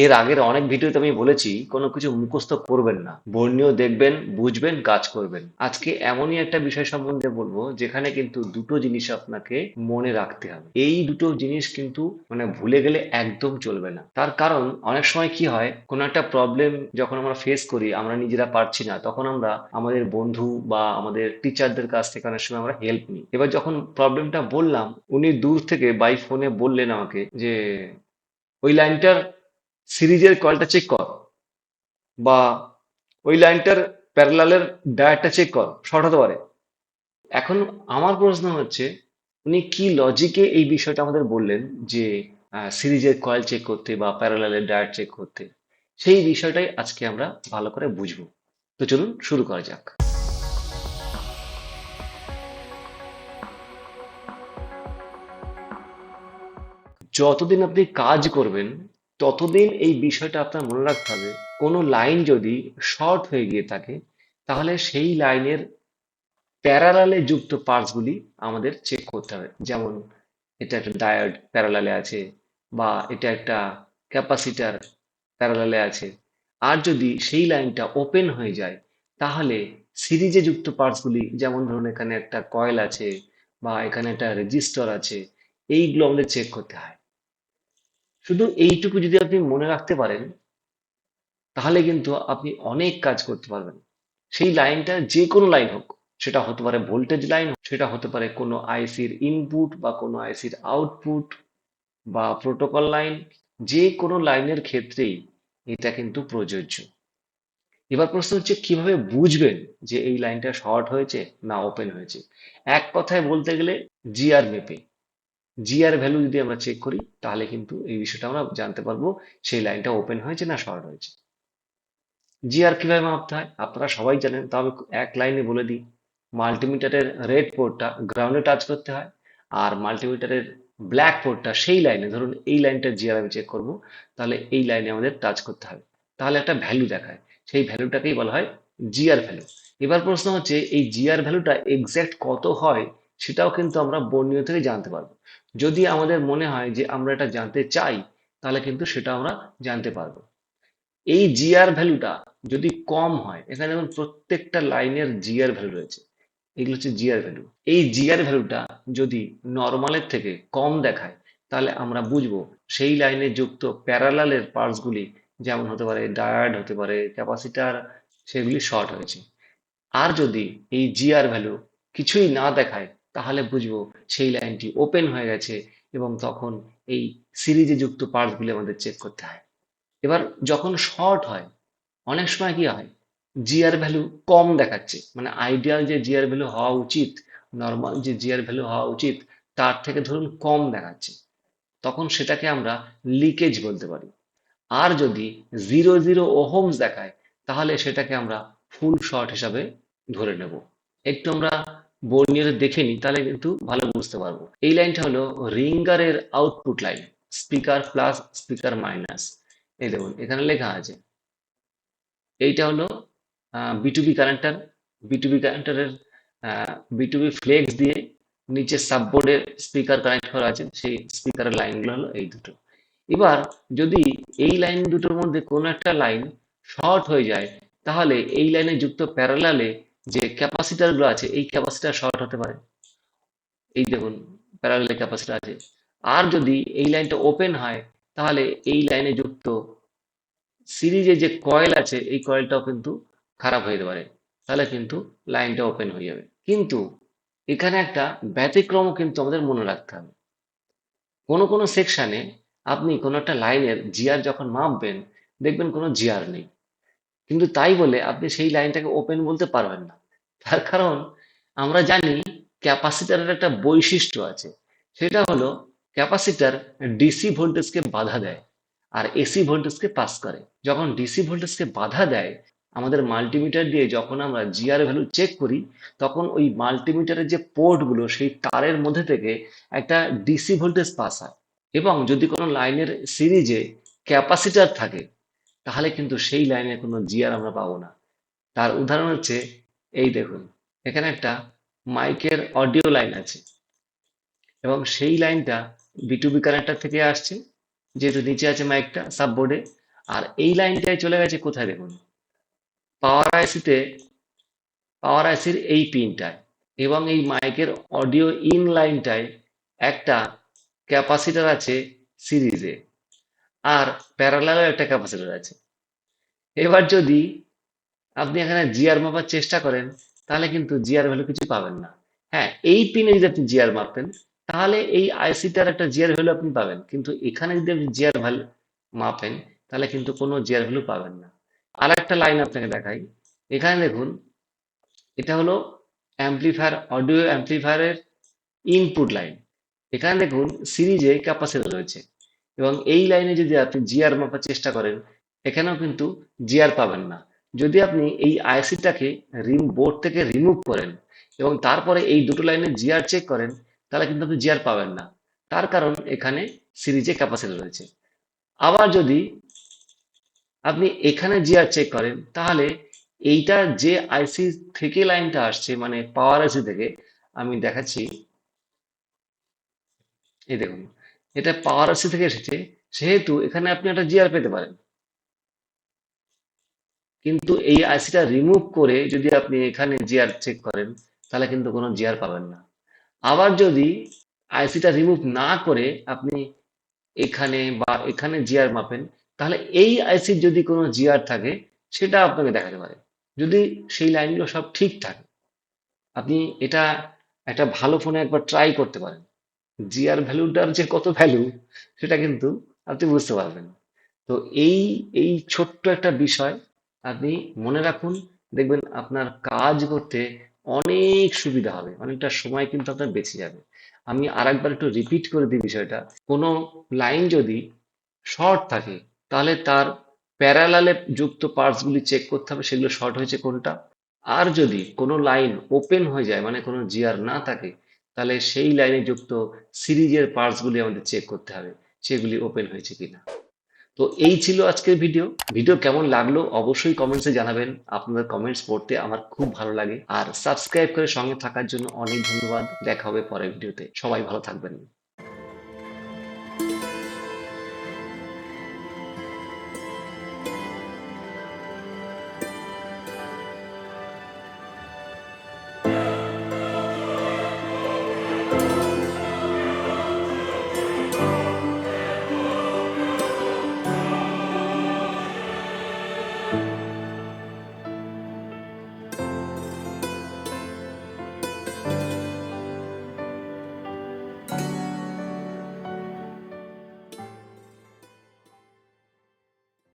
এর আগের অনেক ভিডিওতে আমি বলেছি, কোনো কিছু মুখস্থ করবেন না। বর্ণীয় দেখবেন, বুঝবেন, কাজ করবেন। আজকে এমনই একটা বিষয় সম্বন্ধে বলব, যেখানে কিন্তু দুটো জিনিস আপনাকে মনে রাখতে হবে। এই দুটো জিনিস কিন্তু মানে ভুলে গেলে একদম চলবে না। তার কারণ, অনেক সময় কি হয়, কোনো একটা প্রবলেম যখন আমরা ফেস করি, আমরা নিজেরা পারছি না, তখন আমরা আমাদের বন্ধু বা আমাদের টিচারদের কাছ থেকে অনেক সময় আমরা হেল্প নিই। এবার যখন প্রবলেমটা বললাম, উনি দূর থেকে বাই ফোনে বললেন আমাকে যে, ওই লাইনটার সিরিজের কলটা চেক কর বা ওই লাইনটার প্যারালালের ডায়ারটা চেক কর শর্ট হতে পারে। এখন আমার প্রশ্ন হচ্ছে, উনি কি লজিকে এই বিষয়টা আমাদের বললেন যে সিরিজের কয়েল চেক করতে বা প্যারালালের ডায়ার চেক করতে? সেই বিষয়টাই আজকে আমরা ভালো করে বুঝব। তো চলুন শুরু করা যাক। যতদিন আপনি কাজ করবেন ততদিন এই বিষয়টা আপনার মনে রাখতে হবে, কোনো লাইন যদি শর্ট হয়ে গিয়ে থাকে, তাহলে সেই লাইনের প্যারালালে যুক্ত পার্টসগুলি আমাদের চেক করতে হবে। যেমন এটা একটা ডায়োড প্যারালালে আছে বা এটা একটা ক্যাপাসিটার প্যারালালে আছে। আর যদি সেই লাইনটা ওপেন হয়ে যায়, তাহলে সিরিজে যুক্ত পার্টসগুলি, যেমন ধরুন এখানে একটা কয়েল আছে বা এখানে একটা রেজিস্টর আছে, এইগুলো আমাদের চেক করতে হয়। শুধু এইটুকু যদি আপনি মনে রাখতে পারেন, তাহলে কিন্তু আপনি অনেক কাজ করতে পারবেন। সেই লাইনটা যে কোনো লাইন হোক, সেটা হতে পারে ভোল্টেজ লাইন, সেটা হতে পারে কোনো আইসির ইনপুট বা কোনো আইসির আউটপুট বা প্রোটোকল লাইন যে কোনো লাইনের ক্ষেত্রেই এটা কিন্তু প্রযোজ্য। এবার প্রশ্ন হচ্ছে, কীভাবে বুঝবেন যে এই লাইনটা শর্ট হয়েছে না ওপেন হয়েছে? এক কথায় বলতে গেলে জিআর মেপে জিআর ভ্যালু যদি আমরা চেক করি, তাহলে কিন্তু এই বিষয়টা আমরা জানতে পারব, সেই লাইনটা ওপেন হয়েছে না শর্ট হয়েছে। জিআর কীভাবে মাপতে হয়? আপনারা সবাই জানেন তবে এক লাইনে বলে দিই। মাল্টিমিটারের রেড পোর্টটা গ্রাউন্ডে টাচ করতে হয়, আর মাল্টিমিটারের ব্ল্যাক পোর্টটা সেই লাইনে ধরুন এই লাইনটা জিআর আমি চেক করব, তাহলে এই লাইনে আমাদের টাচ করতে হবে। তাহলে একটা ভ্যালু দেখায়। সেই ভ্যালুটাকেই বলা হয় জিআর ভ্যালু এবার প্রশ্ন হচ্ছে, এই জিআর ভ্যালুটা এক্স্যাক্ট কত হয়, সেটাও কিন্তু আমরা বর্ণীয় থেকে জানতে পারব। যদি আমাদের মনে হয় যে আমরা এটা জানতে চাই, তাহলে কিন্তু সেটা আমরা জানতে পারব। এই জিআর ভ্যালুটা যদি কম হয়, এখানে যেমন প্রত্যেকটা লাইনের জিআর ভ্যালু রয়েছে। এগুলো হচ্ছে জিআর ভ্যালু এই জিআর ভ্যালুটা যদি নর্মালের থেকে কম দেখায়, তাহলে আমরা বুঝব সেই লাইনে যুক্ত প্যারালালের পার্টসগুলি যেমন হতে পারে ডায়াড হতে পারে ক্যাপাসিটার সেগুলি শর্ট হয়েছে। আর যদি এই জিআর ভ্যালু কিছুই না দেখায় তাহলে বুঝব সেই লাইনটি ওপেন হয়ে গেছে এবং তখন এই সিরিজে যুক্ত পার্টসগুলি আমাদের চেক করতে হয়। এবার যখন শর্ট হয়, অনেক সময় কি হয় জিআর ভ্যালু কম দেখাচ্ছে। মানে আইডিয়াল যে জিআর ভ্যালু হওয়া উচিত নর্মাল যে জিআর ভ্যালু হওয়া উচিত, তার থেকে ধরুন কম দেখাচ্ছে। তখন সেটাকে আমরা লিকেজ বলতে পারি। আর যদি জিরো জিরো ওহোমস দেখায়, তাহলে সেটাকে আমরা ফুল শর্ট হিসাবে ধরে নেব। একটু আমরা বর্ণিয়ে দেখে নিই, তাহলে কিন্তু ভালো বুঝতে পারব। এই লাইনটা হলো রিঙ্গারের output line speaker plus speaker minus এই দেখুন, এখানে লেখা আছে। এইটা হলো বিটুবি কানেক্টার বিটুবি কানেক্টারের বিটুবি ফ্লেক্স দিয়ে নিচে সাববোর্ডের স্পিকার কানেক্ট করা আছে, সেই স্পিকারের লাইনগুলো হলো এই দুটো। এবার যদি এই লাইন দুটোর মধ্যে কোনো একটা লাইন শর্ট হয়ে যায়, তাহলে এই লাইনে যুক্ত প্যারালালে যে ক্যাপাসিটারগুলো আছে, এই ক্যাপাসিটার শর্ট হতে পারে। এই দেখুন প্যারালালে ক্যাপাসিটার আছে। আর যদি এই লাইনটা ওপেন হয়, তাহলে এই লাইনে যুক্ত সিরিজে যে কয়েল আছে, এই কয়েলটাও কিন্তু খারাপ হয়ে যেতে পারে। তাহলে কিন্তু লাইনটা ওপেন হয়ে যাবে। কিন্তু এখানে একটা ব্যতিক্রমও কিন্তু আমাদের মনে রাখতে হবে। কোনো কোনো সেকশানে আপনি কোনো একটা লাইনের জিআর যখন মাপবেন, দেখবেন কোনো জিআর নেই। কিন্তু তাই বলে আপনি সেই লাইনটাকে ওপেন বলতে পারবেন না। তার কারণ আমরা জানি ক্যাপাসিটারের একটা বৈশিষ্ট্য আছে। সেটা হলো ক্যাপাসিটার ডিসি ভোল্টেজকে বাধা দেয় আর এসি ভোল্টেজকে পাস করে। যখন ডিসি ভোল্টেজকে বাধা দেয়, আমাদের মাল্টিমিটার দিয়ে যখন আমরা জিআর ভ্যালু চেক করি, তখন ওই মাল্টিমিটারের যে পোর্টগুলো সেই তারের মধ্যে থেকে একটা ডিসি ভোল্টেজ পাস হয়। এবং যদি কোনো লাইনের সিরিজে ক্যাপাসিটার থাকে তাহলে কিন্তু সেই লাইনে কোনো জিআর আমরা পাবো না। তার উদাহরণ হচ্ছে, এই দেখুন, এখানে একটা মাইকের অডিও লাইন আছে। এবং সেই লাইনটা বিটুবি কানেক্টার থেকে আসছে, যেহেতু নিচে আছে মাইকটা, সাববোর্ডে। আর এই লাইনটাই চলে গেছে কোথায় দেখুন? পাওয়ার আইসিতে, পাওয়ার আইসির এই পিনটায়। এবং এই মাইকের অডিও ইন লাইনটায় একটা ক্যাপাসিটার আছে সিরিজে। আর প্যারালাল একটা ক্যাপাসিটর আছে এবার যদি আপনি এখানে জিআর মাপার চেষ্টা করেন, তাহলে কিন্তু জিআর ভ্যালু কিছু পাবেন না। হ্যাঁ এই পিনে যদি আপনি জিআর মাপেন, তাহলে এই আইসিটার একটা জিআর ভ্যালু আপনি পাবেন। কিন্তু এখানে যদি আপনি জিআর ভ্যালু মাপেন, তাহলে কিন্তু কোনো জিআর ভ্যালু পাবেন না। আর একটা লাইন আপনাকে দেখাই। এখানে দেখুন, এটা হলো অ্যাম্পলিফায়ার অডিও অ্যাম্পলিফায়ারের ইনপুট লাইন এখানে দেখুন সিরিজে ক্যাপাসিটর রয়েছে। এবং এই লাইনে যদি আপনি জিআর মাপার চেষ্টা করেন, এখানেও কিন্তু জিআর পাবেন না। যদি আপনি এই আইসিটাকে রিম বোর্ড থেকে রিমুভ করেন এবং তারপরে এই দুটো লাইনে জিআর চেক করেন, তাহলে কিন্তু আপনি জিআর পাবেন না। তার কারণ এখানে সিরিজে ক্যাপাসিটি রয়েছে। আবার যদি আপনি এখানে জিআর চেক করেন, তাহলে এইটা যে আইসি থেকে লাইনটা আসছে মানে পাওয়ার আইসি থেকে, আমি দেখাচ্ছি। এই দেখুন এটা পাওয়ার আইসি থেকে এসেছে, সেহেতু এখানে আপনি একটা জিআর পেতে পারেন। কিন্তু এই আইসিটা রিমুভ করে যদি আপনি এখানে জিআর চেক করেন, তাহলে কিন্তু কোনো জিআর পাবেন না। আবার যদি আইসিটা রিমুভ না করে আপনি এখানে বা এখানে জিআর মাপেন, তাহলে এই আইসির যদি কোনো জিআর থাকে, সেটা আপনাকে দেখাতে পারে। যদি সেই লাইনগুলো সব ঠিক থাকে, আপনি এটা একটা ভালো ফোনে একবার ট্রাই করতে পারেন। জিআর ভ্যালুটার যে কত ভ্যালু সেটা কিন্তু আপনি বুঝতে পারবেন। তো এই এই ছোট্ট একটা বিষয় আপনি মনে রাখুন, দেখবেন আপনার কাজ করতে অনেক সুবিধা হবে, অনেকটা সময় কিন্তু আপনার বেঁচে যাবে। আমি আর একবার একটু রিপিট করে দিই বিষয়টা। কোনো লাইন যদি শর্ট থাকে, তাহলে তার প্যারালালে যুক্ত পার্টসগুলি চেক করতে হবে, সেগুলো শর্ট হয়েছে কোনটা। আর যদি কোনো লাইন ওপেন হয়ে যায় মানে কোনো জিআর না থাকে তাহলে সেই লাইনে যুক্ত সিরিজের পার্টসগুলি আমাদের চেক করতে হবে, সেগুলি ওপেন হয়েছে কিনা। তো এই ছিল আজকের ভিডিও ভিডিও কেমন লাগল অবশ্যই কমেন্টসে জানাবেন। আপনাদের কমেন্টস পড়তে আমার খুব ভালো লাগে। আর সাবস্ক্রাইব করে সঙ্গে থাকার জন্য অনেক ধন্যবাদ। দেখা হবে পরের ভিডিওতে সবাই ভালো থাকবেন।